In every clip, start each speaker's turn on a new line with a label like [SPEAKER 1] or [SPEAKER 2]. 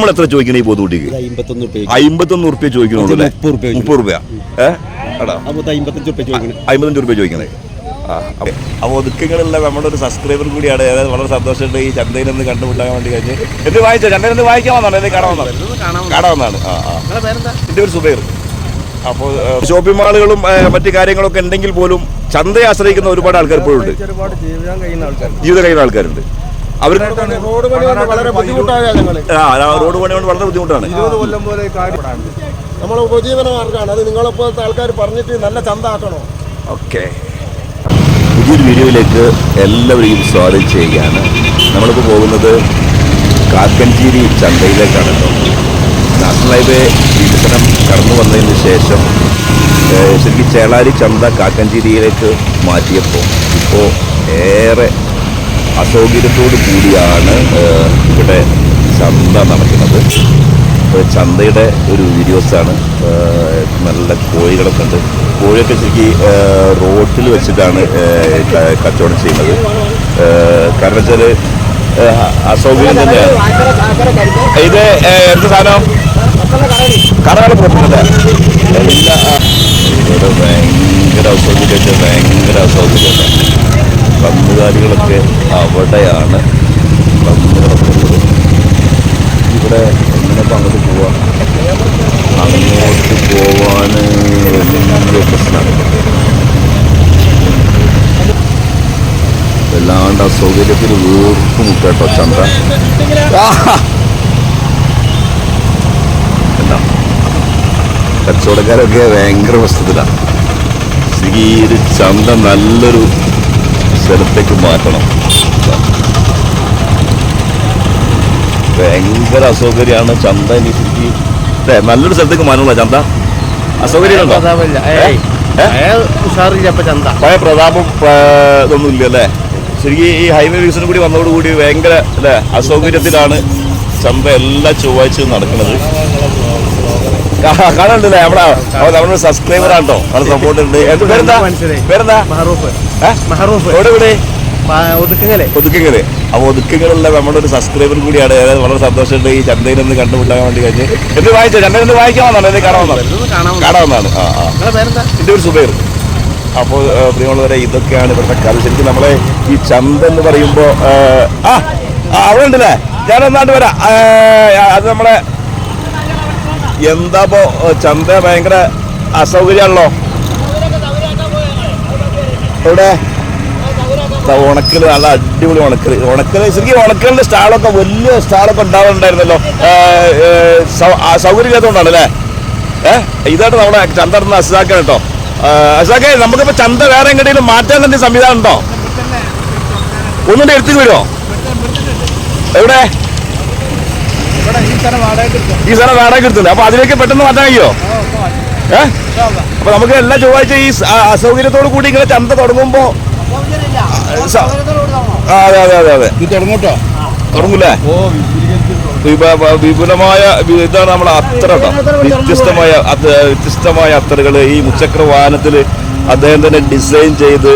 [SPEAKER 1] നമ്മൾ എത്ര ചോദിക്കണേ ഈ പോത്തുകുട്ടിക്ക്
[SPEAKER 2] അമ്പത്തൊന്ന് റുപ്യ
[SPEAKER 1] ഉറുപ്പ്യ ചോദിക്കണുള്ളൂ അല്ലേ?
[SPEAKER 2] മുപ്പത്
[SPEAKER 1] റുപ്യ
[SPEAKER 2] അമ്പത്തഞ്ച് റുപ്യ ചോദിക്കണം.
[SPEAKER 1] അപ്പോൾ ഒതുക്കങ്ങളുള്ള നമ്മുടെ ഒരു സബ്സ്ക്രൈബർ കൂടിയാണ്. അതായത് വളരെ സന്തോഷമുണ്ട് ഈ ചന്തയിൽ നിന്ന് കണ്ടുമുട്ടാൻ വേണ്ടി കഴിഞ്ഞ്. എന്ത് വായിച്ചോ? ചന്തയിൽ നിന്ന് വായിക്കാൻ വന്നാണ് എന്ത് കാണാൻ വന്നാണ് കാണാൻ വന്നാണ് ആ ആ. എന്റെ ഒരു സുബൈർ. അപ്പോൾ ഷോപ്പിംഗ് മാളുകളും മറ്റു കാര്യങ്ങളൊക്കെ ഉണ്ടെങ്കിൽ പോലും ചന്തയെ ആശ്രയിക്കുന്ന ഒരുപാട് ആൾക്കാർ
[SPEAKER 3] ഇപ്പോഴുണ്ട്.
[SPEAKER 1] ജീവിതം കഴിയുന്ന ആൾക്കാരുണ്ട്. അവർക്ക്
[SPEAKER 3] റോഡ് പണി കൊണ്ട് വളരെ ബുദ്ധിമുട്ടായ
[SPEAKER 1] ആ, റോഡ് പണി കൊണ്ട് വളരെ ബുദ്ധിമുട്ടാണ്.
[SPEAKER 3] ഇരുപത് കൊല്ലം പോലെ കാടി നമ്മളെ ഉപജീവന മാർഗമാണ് അത് നിങ്ങളെപ്പോലത്തെ ആൾക്കാർ പറഞ്ഞിട്ട് നല്ല ചന്താക്കണോ?
[SPEAKER 1] ഓക്കെ. പുതിയൊരു വീഡിയോയിലേക്ക് എല്ലാവരെയും സ്വാഗതം ചെയ്യുകയാണ്. നമ്മളിപ്പോൾ പോകുന്നത് കാക്കഞ്ചേരി ചന്തയിലേക്കാണ് നാഷണൽ ഹൈവേ വികസനം കടന്നു വന്നതിന് ശേഷം ശരിക്കും ചേളാരി ചന്ത കാക്കഞ്ചേരിയിലേക്ക് മാറ്റിയപ്പോൾ ഇപ്പോൾ ഏറെ അസൗകര്യത്തോടു കൂടിയാണ് ഇവിടെ ചന്ത നടക്കുന്നത്. ചന്തയുടെ ഒരു വീഡിയോസാണ് നല്ല കോഴികളൊക്കെ ഉണ്ട്. കോഴിയൊക്കെ ശരിക്കും റോട്ടിൽ വെച്ചിട്ടാണ് കച്ചവടം ചെയ്യുന്നത്. കാരണം വെച്ചാൽ അസൗകര്യം തന്നെയാണ്. ഇത് എന്ത് സാധനം? എല്ലാ ഇവിടെ ഭയങ്കര അസൗകര്യമൊക്കെ ഭയങ്കര അസൗകര്യമൊക്കെ കന്നുകാലികളൊക്കെ അവിടെയാണ് കന്നുകളൊക്കെ ഇവിടെ എങ്ങനെ അങ്ങോട്ട് പോവാം? അങ്ങോട്ട് പോവാൻ വലിയ പ്രശ്നമാണ്. വല്ലാണ്ട് അസൗകര്യത്തിൽ വീർപ്പ് മുട്ടോ ചന്ത. എന്താ? കച്ചവടക്കാരൊക്കെ ഭയങ്കര പ്രശ്നത്തിലാണ് ചന്ത നല്ലൊരു സ്ഥലത്തേക്ക് മാറ്റണം. ഭയങ്കര അസൗകര്യമാണ് ചന്ത ഇനി ശരിക്കും നല്ലൊരു സ്ഥലത്തേക്ക് മാറ്റണല്ലോ ചന്ത? അസൗകര്യമുണ്ടോ?
[SPEAKER 3] ചന്ത.
[SPEAKER 1] പഴയ പ്രതാപം ഇതൊന്നും ഇല്ല അല്ലേ? ശരിക്കും ഈ ഹൈവേ വികസനം കൂടി വന്നതോടുകൂടി ഭയങ്കര അല്ലേ അസൗകര്യത്തിലാണ് ചന്ത എല്ലാ ചൊവ്വാഴ്ചയും നടക്കുന്നത്. കാണണ്ടല്ലേ കാണുന്നുണ്ടല്ലേ നമ്മുടെ നമ്മുടെ സബ്സ്ക്രൈബർ ആണോ സപ്പോർട്ട് ഉണ്ട്. പേരെന്താ. പേരെന്താ?
[SPEAKER 3] മെഹറൂഫ്.
[SPEAKER 1] എവിടെ ഇവിടെ
[SPEAKER 3] ഒതുക്കങ്ങലെ.
[SPEAKER 1] ഒതുക്കങ്ങൾ അപ്പോൾ ഒതുക്കങ്ങളുള്ള നമ്മുടെ ഒരു സബ്സ്ക്രൈബർ കൂടിയാണ്. വളരെ സന്തോഷമുണ്ട്. ഈ ചന്തയിൽ നിന്ന് കണ്ടുമുട്ടാൻ വേണ്ടി കഴിഞ്ഞ്. എന്ത് വായിച്ചോ? ചന്തയിൽ നിന്ന് വന്നാണ് കാണാൻ
[SPEAKER 3] കാണാൻ
[SPEAKER 1] വന്നാണ് ആ എന്റെ ഒരു സുബൈർ. അപ്പോൾ പ്രിയമുള്ളവരെ ഇതൊക്കെയാണ് ഇവിടുത്തെ കഥ. ശരിക്കും നമ്മളെ ഈ ചന്ത എന്ന് പറയുമ്പോൾ ആ അവിടെ ഉണ്ടല്ലേ? ഞാനൊന്നാണ്ട് വരാം. അത് നമ്മളെ എന്താ ചന്ത ഭയങ്കര അസൗകര്യമാണല്ലോ? എവിടെ? ഉണക്കൽ നല്ല അടിപൊളി ഉണക്കൽ ഉണക്കൽ ശരിക്കും ഉണക്കലിന്റെ സ്റ്റാളൊക്കെ വലിയ സ്റ്റാളൊക്കെ ഉണ്ടാവുന്നുണ്ടായിരുന്നല്ലോ സൗകര്യമില്ലാത്തതുകൊണ്ടാണ് അല്ലേ ഏഹ് ഇതായിട്ട് നമ്മുടെ ചന്ത നടത്തുന്ന അസാക്കാൻ കേട്ടോ അസാക്കെ നമുക്കിപ്പോ ചന്ത വേറെ എങ്ങനെയും മാറ്റാൻ തന്നെ സംവിധാനം ഉണ്ടോ? ഒന്നുകൂടെ എടുത്തു വരുമോ എവിടെ? ഈ സ്ഥലം വാടക എടുത്തുണ്ട് അപ്പൊ അതിലേക്ക് പെട്ടെന്ന് മാറ്റാൻ കഴിയോ? അപ്പൊ നമുക്ക് എല്ലാ ചൊവ്വാഴ്ച ഈ അസൗകര്യത്തോട് കൂടി ഇങ്ങനെ ചന്ത തുടങ്ങുമ്പോ അതെ അതെ അതെ അതെ.
[SPEAKER 2] ഇത് തുടങ്ങോട്ടോ?
[SPEAKER 1] തുടങ്ങൂലേ? വിപുലമായ ഇതാണ് നമ്മൾ അത്ര വ്യത്യസ്തമായ വ്യത്യസ്തമായ അത്തറുകൾ ഈ മുച്ചക്ര വാഹനത്തിൽ അദ്ദേഹം തന്നെ ഡിസൈൻ ചെയ്ത്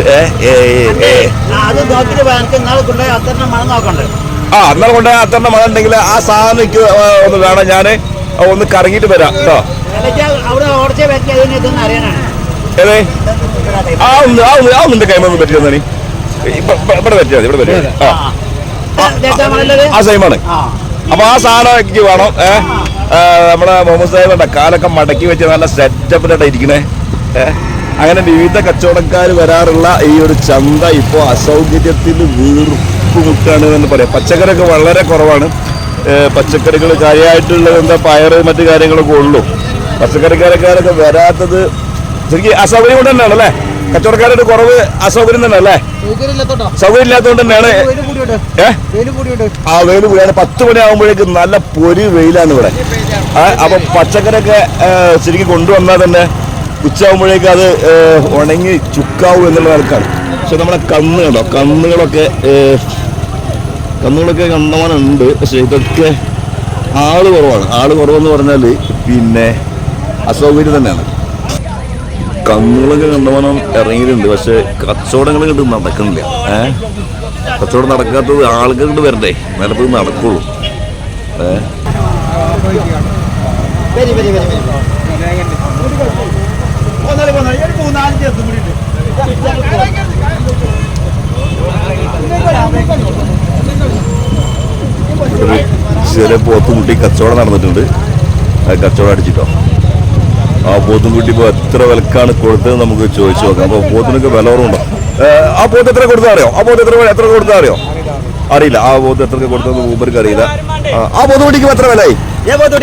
[SPEAKER 4] കൊണ്ടുപോയി
[SPEAKER 1] ആ അന്നേരം കൊണ്ട് അത്തറിന്റെ മഴ ഉണ്ടെങ്കിൽ ആ സാധനം ഒന്ന് വേണം ഞാൻ ഒന്ന് കറങ്ങിയിട്ട് വരാം കേട്ടോ ഏതേ? ആ ഒന്ന് ആ ഒന്ന് ആ ഒന്നിന്റെ കൈമൊന്നും പറ്റിയെന്നാ നീ ഇവിടെ പറ്റിയാൽ മതി ഇവിടെ പറ്റിയാൽ. ആ. സെയിമാണ് അപ്പൊ ആ സാധനം എനിക്ക് വേണം ഏ? നമ്മുടെ മുഹമ്മദ് സാഹിബ് കാലൊക്കെ മടക്കി വെച്ച് നല്ല സെറ്റപ്പിലായിട്ട് ഇരിക്കണേ അങ്ങനെ വിവിധ കച്ചവടക്കാർ വരാറുള്ള ഈ ഒരു ചന്ത ഇപ്പോൾ അസൗകര്യത്തിൽ വീർപ്പുമുട്ടാണ് എന്ന് പറയാം. പച്ചക്കറിയൊക്കെ വളരെ കുറവാണ്. പച്ചക്കറികൾ കാര്യമായിട്ടുള്ളത് എന്താ പയറ് മറ്റു കാര്യങ്ങളൊക്കെ ഉള്ളൂ. പച്ചക്കറിക്കാരക്കാരൊക്കെ വരാത്തത് ശരിക്കും അസൗകര്യം കൊണ്ട് തന്നെയാണ് അല്ലേ? കച്ചവടക്കാരുടെ കുറവ് അസൗകര്യം തന്നെ അല്ലേ? സൗകര്യം ഇല്ലാത്തതുകൊണ്ട് തന്നെയാണ്. ആ വെയിൽ കൂടിയാണ്. പത്ത് മണിയാകുമ്പോഴേക്കും നല്ല പൊരി വെയിലാണ് ഇവിടെ. അപ്പൊ പച്ചക്കറിയൊക്കെ ശരിക്കും കൊണ്ടുവന്നാൽ തന്നെ ഉച്ചയാകുമ്പോഴേക്കും അത് ഉണങ്ങി ചുക്കാവും എന്നുള്ള ആൾക്കാണ് പക്ഷെ നമ്മുടെ കന്നുകളോ കന്നുകളൊക്കെ കന്നുകളൊക്കെ കണ്ടമാനം ഉണ്ട് പക്ഷെ ഇതൊക്കെ ആൾ കുറവാണ്. ആൾ കുറവെന്ന് പറഞ്ഞാൽ പിന്നെ അസൗകര്യം തന്നെയാണ്. കന്നുകളൊക്കെ കണ്ടമാനം ഇറങ്ങിയിട്ടുണ്ട്. പക്ഷെ കച്ചവടങ്ങൾ കണ്ട് നടക്കുന്നില്ല. ഏഹ് കച്ചവടം നടക്കാത്തത് ആളുകൾ കണ്ട് വരണ്ടേ? നിലത്ത് നടക്കുള്ളൂ. ഏഹ്
[SPEAKER 4] വരി വരി വരി വരി പോന്നാളി പോന്നാളി ഒരു മൂന്നാൽ ചേർത്തും കൂടി
[SPEAKER 1] ഒരു ചെറിയ പോത്തുകുട്ടി കച്ചവടം നടന്നിട്ടുണ്ട്. അത് കച്ചവടം അടിച്ചിട്ടോ. ആ പോത്തുംകുട്ടി ഇപ്പോൾ എത്ര വിലക്കാണ് കൊടുത്തത് നമുക്ക് ചോദിച്ചു നോക്കാം. അപ്പോൾ പോത്തിനൊക്കെ വില കുറവുണ്ടോ? ആ പോത്ത് എത്ര കൊടുത്താൽ അറിയോ? ആ പോത്ത് എത്ര എത്ര കൊടുത്താൽ അറിയോ? അറിയില്ല. ആ പോത്ത് എത്ര കൊടുത്തത് ഊബർക്ക് അറിയില്ല. ആ, പോത്ത് പോത്തുകുട്ടിക്ക് എത്ര വിലയായി?
[SPEAKER 4] പോത്ത്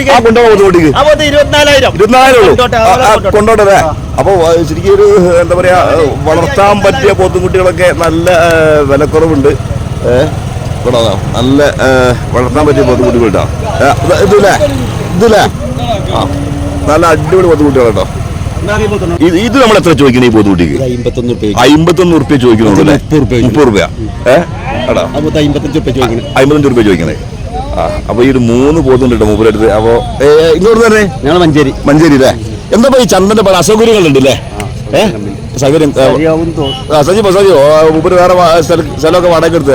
[SPEAKER 4] കൊണ്ടോട്ടെ,
[SPEAKER 1] അപ്പൊ ശരിക്കും ഒരു എന്താ പറയാ വളർത്താൻ പറ്റിയ പോത്തുകുട്ടികളൊക്കെ നല്ല വിലക്കുറവുണ്ട്. ഏ, ഇവിടെ നല്ല വളർത്താൻ പറ്റിയ പോത്തുകുട്ടികൾ കേട്ടോ ഏ, ഇത് ഇതില്ലേ ഇതില്ലേ ആ നല്ല അടിപൊളി പോത്തുകുട്ടികൾ കേട്ടോ ഇത് നമ്മൾ എത്ര ചോദിക്കണേ ഈ പോത്തുകുട്ടിക്ക്
[SPEAKER 2] അമ്പത്തൊന്ന് റുപ്യ
[SPEAKER 1] ചോദിക്കുന്നുണ്ട്
[SPEAKER 2] മുപ്പത്
[SPEAKER 1] റുപ്യ
[SPEAKER 2] അമ്പത്തഞ്ച് റുപ്യ. ചോദിക്കണേ.
[SPEAKER 1] ആ അപ്പൊ ഈ ഒരു മൂന്ന് പോത്തുണ്ട് കേട്ടോ മൂപ്പരടുത്ത്. അപ്പൊ ഇങ്ങോട്ട് തന്നെ.
[SPEAKER 2] ഞങ്ങൾ മഞ്ചേരി.
[SPEAKER 1] മഞ്ചേരി അല്ലേ? എന്താ ഈ ചന്ദന്റെ പല അസൗകര്യങ്ങളുണ്ട് അല്ലേ ഏഹ് സൗകര്യം. ആ, സജീവോ മൂപ്പര് വേറെ സ്ഥലമൊക്കെ വാടക എടുത്ത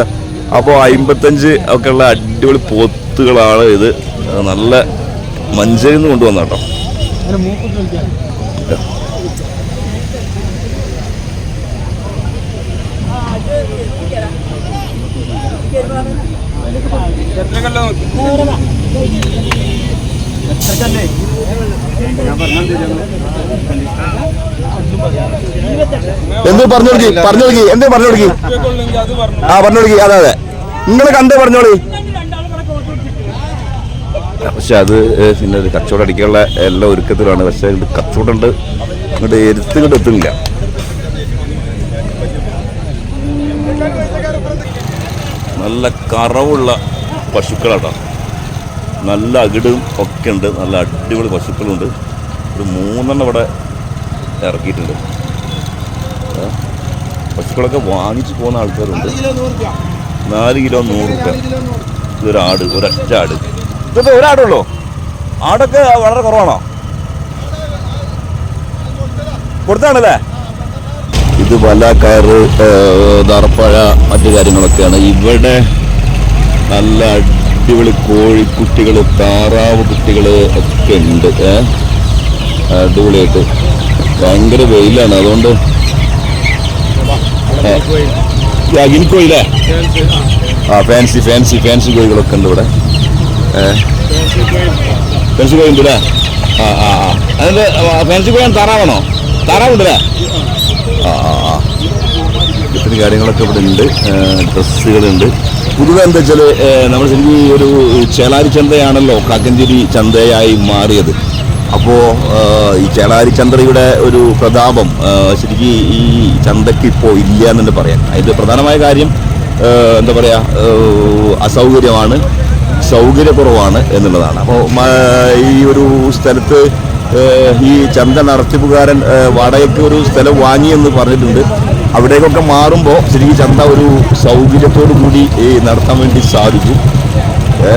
[SPEAKER 1] അപ്പോൾ അമ്പത്തഞ്ച് ഒക്കെ ഉള്ള അടിപൊളി പോത്തുകളാണ് ഇത്. നല്ല മഞ്ചേരിയിൽ നിന്ന് കൊണ്ടുവന്ന കേട്ടോ എന്ത് പറഞ്ഞു കൊടുക്കി? പറഞ്ഞു കൊടുക്കി. എന്ത് പറഞ്ഞു കൊടുക്കി? ആ പറഞ്ഞു കൊടുക്കി. അതെ അതെ. നിങ്ങൾ കണ്ട് പറഞ്ഞോളി പക്ഷെ അത് പിന്നെ ഒരു കച്ചവടം അടിക്കാനുള്ള എല്ലാ ഒരുക്കത്തിലാണ്. പക്ഷെ ഇത് കച്ചവടം ഉണ്ട്. ഇങ്ങോട്ട് എരുത്ത് ഇങ്ങോട്ട് എത്തുന്നില്ല. നല്ല കറവുള്ള പശുക്കളാട്ടോ. നല്ല അകിടും ഒക്കെ ഉണ്ട്. നല്ല അടിപൊളി പശുക്കളുണ്ട്. ഒരു മൂന്നെണ്ണം ഇവിടെ ഇറക്കിയിട്ടുണ്ട്? പശുക്കളൊക്കെ വാങ്ങിച്ചു പോകുന്ന ആൾക്കാരുണ്ട്. നാല് കിലോ നൂറ് രൂപ. ഇതൊരാട് ഒരൊറ്റ ആട്. ഇതൊക്കെ ഒരാടുള്ളൂ. ആടൊക്കെ വളരെ കുറവാണോ? കൊടുത്താണല്ലേ ഇത് വല കയറ് മറ്റു കാര്യങ്ങളൊക്കെയാണ്. ഇവിടെ നല്ല അടിപൊളി കോഴിക്കുട്ടികൾ താറാവ് കുട്ടികൾ ഒക്കെ ഉണ്ട്. അടിപൊളിയായിട്ട്. ഭയങ്കര വെയിലാണ് അതുകൊണ്ട്. ആ, ഗിനിക്കോയില്ലേ ആ ഫാൻസി ഫാൻസി ഫാൻസി കോഴികളൊക്കെ ഉണ്ട് ഇവിടെ. ഫാൻസി കോഴി ഉണ്ട് അല്ലേ ആ ആ ആ. അതിന്റെ ഫാൻസി കോഴി താറാവാണോ താറാവുണ്ടല്ലേ ആ ആ ആ. കാര്യങ്ങളൊക്കെ ഇവിടെ ഉണ്ട്. ഡ്രസ്സുകളുണ്ട്. പൊതുവെ എന്താ വെച്ചാൽ നമ്മൾ ശരിക്കും ഒരു ചേലാരി ചന്തയാണല്ലോ കാക്കഞ്ചേരി ചന്തയായി മാറിയത്. അപ്പോൾ ഈ ചേളാരി ചന്ദ്രയുടെ ഒരു പ്രതാപം ശരിക്കും ഈ ചന്തയ്ക്ക് ഇപ്പോൾ ഇല്ല എന്ന് പറയാം അതിന്റെ പ്രധാനമായ കാര്യം എന്താ പറയുക അസൗകര്യമാണ് സൗകര്യക്കുറവാണ് എന്നുള്ളതാണ്. അപ്പോൾ ഈ ഒരു സ്ഥലത്ത് ഈ ചന്ത നടത്തിപ്പുകാരൻ വാടകയ്ക്ക് ഒരു സ്ഥലം വാങ്ങി എന്ന് പറഞ്ഞിട്ടുണ്ട്. അവിടേക്കൊക്കെ മാറുമ്പോൾ ശരിക്കും ചന്ത ഒരു സൗകര്യത്തോടു കൂടി നടത്താൻ വേണ്ടി സാധിക്കും ഏ?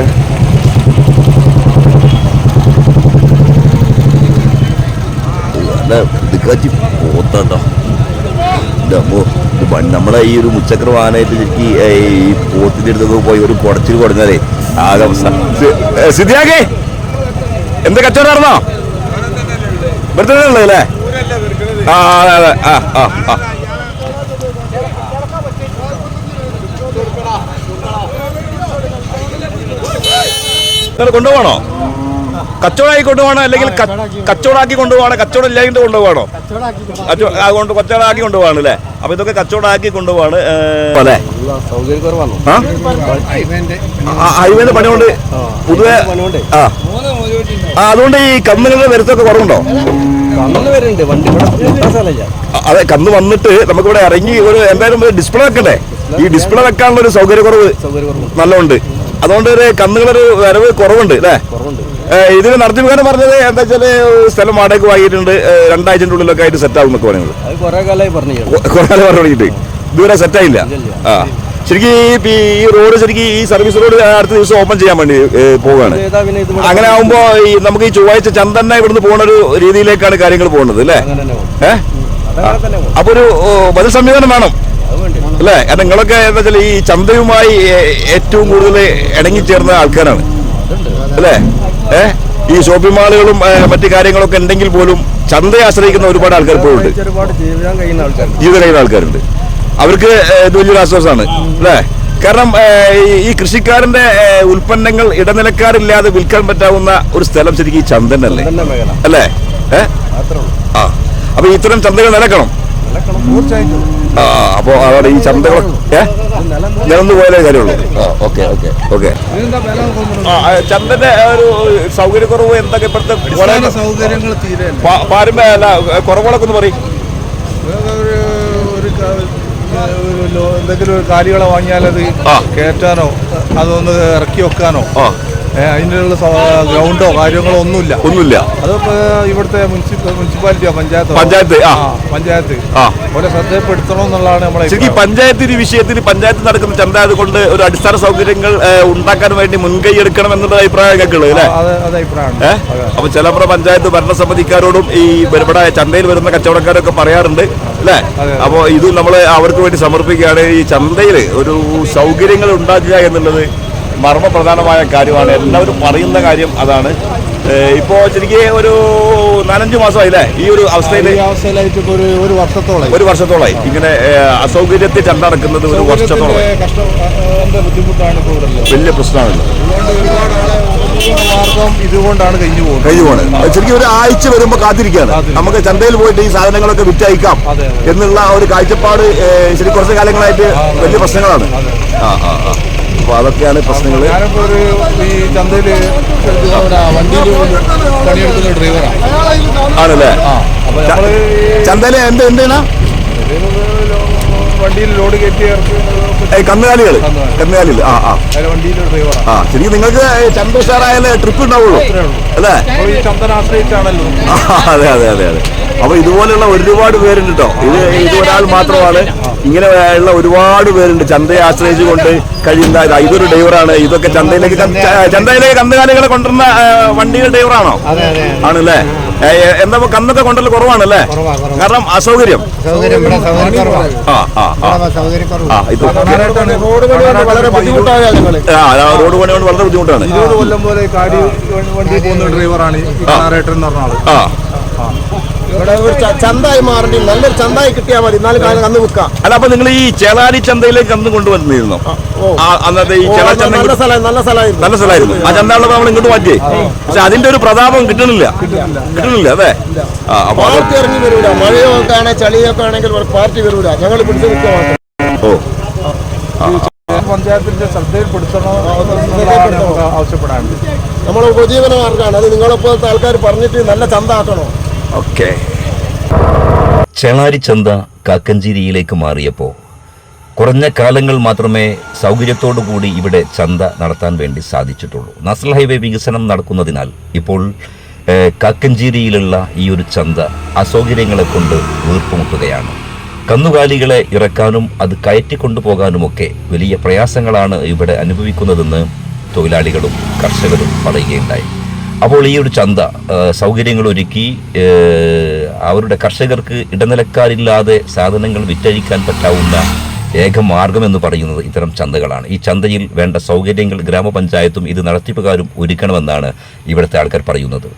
[SPEAKER 1] നല്ല ഇടുക്കാച്ചി ഇത് വൻ- നമ്മളെ ഈ ഒരു മുച്ചക്ര വാഹനമായിട്ട് ശരിക്കും ഈ പോത്തിന്റെ അടുത്തൊക്കെ പോയി ഒരു കുടച്ചിൽ കൊടുങ്ങാലേ ആകെ സിദ്ധിയാക്കേ? എന്ത് കച്ചവടം നടന്നോ? ഇവിടുത്തെ ഉള്ളത് അല്ലേ ആ അതെ അതെ ആ ആ ആ. കൊണ്ടുപോകണോ കച്ചവടമാക്കി കൊണ്ടുപോകണോ അല്ലെങ്കിൽ കച്ചവടമാക്കി കൊണ്ടുപോകണോ കച്ചവടം ഇല്ലാണ്ട് കൊണ്ടുപോകണോ അതുകൊണ്ട് ആ, കൊണ്ട് കച്ചവടമാക്കി കൊണ്ടുപോകണം അല്ലേ? അപ്പൊ ഇതൊക്കെ കച്ചവടമാക്കി കൊണ്ടുപോകാണ് അല്ലേ ഹൈവേന്റെ പണി കൊണ്ട് പൊതുവെ ആ. ആ അതുകൊണ്ട് ഈ കന്നുകളുടെ വരുത്തൊക്കെ കുറവുണ്ടോ? അതെ കന്ന് വന്നിട്ട് നമുക്കിവിടെ ഇറങ്ങി ഒരു എന്തായാലും ഒരു ഡിസ്പ്ലേ വെക്കണ്ടേ? ഈ ഡിസ്പ്ലേ വെക്കാനുള്ള ഒരു സൗകര്യക്കുറവ് നല്ലോണ്ട് അതുകൊണ്ട് ഒരു കന്നുകളൊരു വരവ് കുറവുണ്ട് അല്ലേ? ഇതിന് നടത്തിപ്പിക്കാരൻ പറഞ്ഞത് എന്താ വെച്ചാൽ സ്ഥലം വാടകയ്ക്ക് വാങ്ങിയിട്ടുണ്ട്. രണ്ടാഴ്ചന്റെ ഉള്ളിലൊക്കെ ആയിട്ട് സെറ്റ് ആകും എന്നൊക്കെ പറയുന്നത്.
[SPEAKER 2] കുറെ കാലമായി പറഞ്ഞു
[SPEAKER 1] കുറേ കാലം പറഞ്ഞു തുടങ്ങിയിട്ട് ഇതുവരെ സെറ്റായില്ല ആ. ശരിക്കും ഈ ഈ റോഡ് ശരിക്കും ഈ സർവീസ് റോഡ് അടുത്ത ദിവസം ഓപ്പൺ ചെയ്യാൻ വേണ്ടി പോവുകയാണ്. അങ്ങനെ ആവുമ്പോ ഈ നമുക്ക് ഈ ചൊവ്വാഴ്ച ചന്ദന ഇവിടുന്ന് പോകുന്ന ഒരു രീതിയിലേക്കാണ് കാര്യങ്ങൾ പോകുന്നത് അല്ലേ? ഏഹ് അപ്പൊ ഒരു ബദൽ സംവിധാനം വേണം. അല്ലേ? കാരണം നിങ്ങളൊക്കെ എന്താ വെച്ചാൽ ഈ ചന്തയുമായി ഏറ്റവും കൂടുതൽ ഇണങ്ങിച്ചേർന്ന ആൾക്കാരാണ്. അല്ലേ? ഈ ഷോപ്പിംഗ് മാളുകളും മറ്റു കാര്യങ്ങളൊക്കെ ഉണ്ടെങ്കിൽ പോലും ചന്തയെ ആശ്രയിക്കുന്ന ഒരുപാട് ആൾക്കാർ ഇപ്പോഴുണ്ട് ജീവിതം കഴിയുന്ന ആൾക്കാരുണ്ട്. അവർക്ക് ഇത് വലിയൊരു ആശ്വാസമാണ് അല്ലേ? കാരണം ഈ- കൃഷിക്കാരന്റെ ഉൽപ്പന്നങ്ങൾ ഇടനിലക്കാരില്ലാതെ വിൽക്കാൻ പറ്റാവുന്ന ഒരു സ്ഥലം ശരിക്കും ഈ ചന്തനല്ലേ അല്ലേ?
[SPEAKER 2] അല്ലേ?
[SPEAKER 1] ആ. അപ്പൊ ഇത്തരം ചന്തകൾ നിലക്കണം. ആ അപ്പോ അതോടെ ഈ ചന്തകൾ ഏ?
[SPEAKER 2] നിലം
[SPEAKER 1] നിലന്ന് പോയാലേ കാര്യമുള്ളൂ ഓക്കെ ഓക്കെ. ഓക്കെ. ചന്ദന്റെ ഒരു സൗകര്യക്കുറവ് എന്തൊക്കെ ഇപ്പോഴത്തെ
[SPEAKER 5] സൗകര്യങ്ങൾ തീരെ
[SPEAKER 1] പാരമ്പര്യ അല്ല കുറവുകളൊക്കെ ഒന്ന് പറയും.
[SPEAKER 5] എന്തെങ്കിലും ഒരു കാര്യങ്ങളെ
[SPEAKER 1] വാങ്ങിയാലത്.
[SPEAKER 5] കയറ്റാനോ അതൊന്ന് ഇറക്കി വെക്കാനോ അതിനുള്ള ഗ്രൗണ്ടോ കാര്യങ്ങളോ ഒന്നുമില്ല.
[SPEAKER 1] ഒന്നുമില്ല.
[SPEAKER 5] അതിപ്പോ ഇവിടുത്തെ മുനിസിപ്പാലിറ്റിയോ പഞ്ചായത്തോ?
[SPEAKER 1] പഞ്ചായത്ത്, ആ.
[SPEAKER 5] പഞ്ചായത്ത്. ഓലെ ശ്രദ്ധപ്പെടുത്തണം എന്നുള്ളതാണ് നമ്മളെ
[SPEAKER 1] ശരിക്കും ഈ വിഷയത്തിൽ പഞ്ചായത്ത് നടക്കുന്ന ചന്ത കൊണ്ട് ഒരു അടിസ്ഥാന സൗകര്യങ്ങൾ ഉണ്ടാക്കാൻ വേണ്ടി മുൻകൈ എടുക്കണം എന്നുള്ള അഭിപ്രായം കേൾക്കുള്ളൂ അല്ലേ?
[SPEAKER 5] അഭിപ്രായമാണ്.
[SPEAKER 1] അപ്പൊ ചിലപ്പോ പഞ്ചായത്ത് ഭരണസമിതിക്കാരോടും ഈ ഇവിടെ ചന്തയിൽ വരുന്ന കച്ചവടക്കാരൊക്കെ പറയാറുണ്ട് അല്ലേ?
[SPEAKER 5] അപ്പോൾ
[SPEAKER 1] അപ്പൊ ഇത് നമ്മൾ അവർക്ക് വേണ്ടി സമർപ്പിക്കുകയാണ് ഈ ചന്തയിൽ ഒരു സൗകര്യങ്ങൾ ഉണ്ടാക്കുക എന്നുള്ളത് മർമ്മപ്രധാനമായ കാര്യമാണ്. എല്ലാവരും പറയുന്ന കാര്യം അതാണ്. ഇപ്പോ ശരിക്കും ഒരു നാലഞ്ച് മാസമായില്ലേ? ഈ ഒരു അവസ്ഥയിൽ
[SPEAKER 5] അവസ്ഥയിലായിട്ട് ഒരു ഒരു വർഷത്തോളം
[SPEAKER 1] ഒരു വർഷത്തോളമായി. ഇങ്ങനെ അസൗകര്യത്തെ അസൗകര്യത്തിൽ നടക്കുന്നത് ഒരു
[SPEAKER 5] ഉള്ളത്
[SPEAKER 1] വലിയ
[SPEAKER 5] മാർഗം ഇതുകൊണ്ടാണ് കഴിഞ്ഞു പോകുന്നത്.
[SPEAKER 1] കഴിഞ്ഞു ശരിക്കും ഒരു ആഴ്ച വരുമ്പോ കാത്തിരിക്കുകയാണ് നമുക്ക് ചന്തയിൽ പോയിട്ട് ഈ സാധനങ്ങളൊക്കെ വിറ്റയക്കാം. എന്നുള്ള ഒരു കാഴ്ചപ്പാട് ശരി കുറച്ച് കാലങ്ങളായിട്ട് വലിയ പ്രശ്നങ്ങളാണ്. ആ ആ ആ. അപ്പൊ അതൊക്കെയാണ് പ്രശ്നങ്ങൾ
[SPEAKER 5] ഒരു ഈ ചന്തയിൽ വണ്ടിയിൽ പണിയെടുക്കുന്ന ഡ്രൈവറാണ്
[SPEAKER 1] ആണല്ലേ?
[SPEAKER 5] അപ്പോൾ അപ്പൊ
[SPEAKER 1] നമ്മൾ എന്ത് എന്താണ്
[SPEAKER 5] വണ്ടിയിൽ ലോഡ് കയറ്റി
[SPEAKER 1] കന്നുകാലികൾ.
[SPEAKER 5] കന്നുകാലി.
[SPEAKER 1] കന്നുകാലികൾ. ആ ആ. ആ ശരിക്കും നിങ്ങൾക്ക് ചന്ത ഉഷാറായാലേ ട്രിപ്പ് ഉണ്ടാവുള്ളൂ. അല്ലേ?
[SPEAKER 5] ആശ്രയിച്ചാണല്ലോ.
[SPEAKER 1] അതെ അതെ അതെ അതെ. അപ്പൊ ഇതുപോലെയുള്ള ഒരുപാട് പേരുണ്ട് കേട്ടോ ഇത് ഇത് ഒരാൾ മാത്രമാണ് ഇങ്ങനെയുള്ള ഒരുപാട് പേരുണ്ട്. ചന്തയെ ആശ്രയിച്ചുകൊണ്ട് കഴിയുന്ന ഇതാ, ഇതൊരു ഡ്രൈവറാണ് ഇതൊക്കെ ചന്തയിലേക്ക് ചന്തയിലേക്ക് കന്നുകാലികളെ കൊണ്ടുവരുന്ന വണ്ടികൾ വണ്ടിയുടെ ഡ്രൈവറാണോ ആണല്ലേ? എന്താ കന്നൊക്കെ കൊണ്ടല്ലോ കുറവാണല്ലേ? കാരണം അസൗകര്യം. ആ ആ ആ ആ.
[SPEAKER 3] വളരെ ബുദ്ധിമുട്ടായ
[SPEAKER 1] ആ ആ, റോഡ് പണി കൊണ്ട് വളരെ ബുദ്ധിമുട്ടാണ്.
[SPEAKER 5] ഇരുപത് കൊല്ലം പോലെ കാടി വണ്ടി പോകുന്ന ഡ്രൈവറാണ് ഈ കാറേട്ടൻ എന്ന് പറഞ്ഞ ആൾ.
[SPEAKER 1] ആ.
[SPEAKER 3] ഇവിടെ ഒരു ചന്തായി മാറേണ്ടി നല്ലൊരു ചന്തായി കിട്ടിയാൽ മതി. എന്നാലും കാലം കന്ന് വിൽക്കാം.
[SPEAKER 1] അല്ല അപ്പൊ നിങ്ങൾ ഈ ചേളാരി ചന്തയിലേക്ക് കന്ന് കൊണ്ടുവന്നിരുന്നു? അന്നത്തെ ഈ
[SPEAKER 3] ഓ,
[SPEAKER 1] ചന്ത
[SPEAKER 3] നല്ല സ്ഥലം നല്ല സ്ഥലമായിരുന്നു
[SPEAKER 1] നല്ല സ്ഥലമായിരുന്നു ആ ചന്തയുള്ളപ്പോ നമ്മൾ ഇങ്ങോട്ട് മാറ്റി പക്ഷെ അതിന്റെ ഒരു പ്രതാപം കിട്ടണില്ല. കിട്ടണില്ല. അതെ
[SPEAKER 3] പാർട്ടി ഇറങ്ങി വരൂല. മഴയൊക്കെ ആണെങ്കിൽ ചളിയൊക്കെ ആണെങ്കിൽ പാർട്ടി വരൂല. ഞങ്ങൾ പിടിച്ചു നിൽക്കുക
[SPEAKER 1] ഓ.
[SPEAKER 5] പഞ്ചായത്തിന്റെ ശ്രദ്ധയിൽപ്പെടുത്തണോ ആവശ്യപ്പെടാനുണ്ട്
[SPEAKER 3] നമ്മളെ ഉപജീവന മാർഗമാണ് അത് നിങ്ങളെപ്പോലത്തെ ആൾക്കാർ പറഞ്ഞിട്ട് നല്ല ചന്ത ആക്കണോ?
[SPEAKER 1] ഓക്കെ.
[SPEAKER 6] ചേളാരി ചന്ത കാക്കഞ്ചേരിയിലേക്ക് മാറിയപ്പോൾ കുറഞ്ഞ കാലങ്ങൾ മാത്രമേ സൗകര്യത്തോടു കൂടി ഇവിടെ ചന്ത നടത്താൻ വേണ്ടി സാധിച്ചിട്ടുള്ളൂ. നാഷണൽ ഹൈവേ വികസനം നടക്കുന്നതിനാൽ ഇപ്പോൾ കാക്കഞ്ചേരിയിലുള്ള ഈ ഒരു ചന്ത അസൗകര്യങ്ങളെ കൊണ്ട് വീർപ്പുമുട്ടുകയാണ്. കന്നുകാലികളെ ഇറക്കാനും അത് കയറ്റിക്കൊണ്ടുപോകാനുമൊക്കെ വലിയ പ്രയാസങ്ങളാണ് ഇവിടെ അനുഭവിക്കുന്നതെന്ന് തൊഴിലാളികളും കർഷകരും പറയുകയുണ്ടായി. അപ്പോൾ ഈ ഒരു ചന്ത സൗകര്യങ്ങൾ ഒരുക്കി അവരുടെ കർഷകർക്ക് ഇടനിലക്കാരില്ലാതെ സാധനങ്ങൾ വിറ്റഴിക്കാൻ പറ്റാവുന്ന ഏക മാർഗം എന്ന് പറയുന്നത് ഇത്തരം ചന്തകളാണ്. ഈ ചന്തയിൽ വേണ്ട സൗകര്യങ്ങൾ ഗ്രാമപഞ്ചായത്തും ഇത് നടത്തിപ്പുകാരും ഒരുക്കണമെന്നാണ് ഇവിടുത്തെ ആൾക്കാർ പറയുന്നത്.